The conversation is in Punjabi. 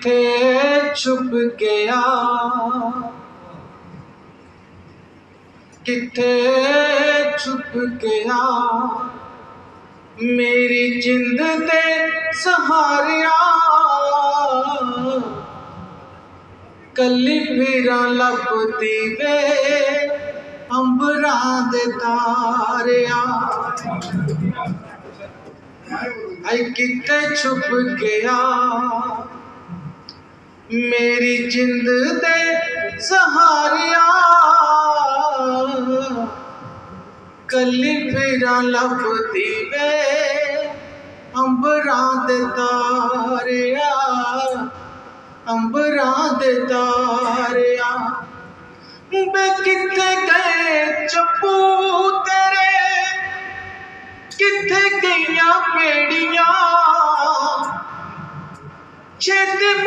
ਕਿੱਥੇ ਛੁਪ ਗਿਆ ਕਿੱਥੇ ਛੁਪ ਗਿਆ ਮੇਰੀ ਜਿੰਦ ਦੇ ਸਹਾਰਿਆ ਕੱਲੀ ਫਿਰਾਂ ਲੱਭਦੀ ਵੇ ਅੰਬਰਾਂ ਦੇ ਤਾਰਿਆ ਆਈ ਕਿੱਥੇ ਛੁਪ ਗਿਆ ਮੇਰੀ ਜਿੰਦ ਦੇ ਸਹਾਰਿਆ। ਕੱਲੀ ਫੇਰਾਂ ਲੱਭਦੀ ਵੇ, ਅੰਬਰਾਂ ਦੇ ਤਾਰਿਆ। ਅੰਬਰਾਂ ਦੇ ਤਾਰਿਆ। ਬੇ ਕਿੱਥੇ ਗਏ ਚੱਪੂ ਤੇਰੇ? ਕਿੱਥੇ ਗਈਆਂ ਬੇੜੀਆਂ? ਛੇਤੀ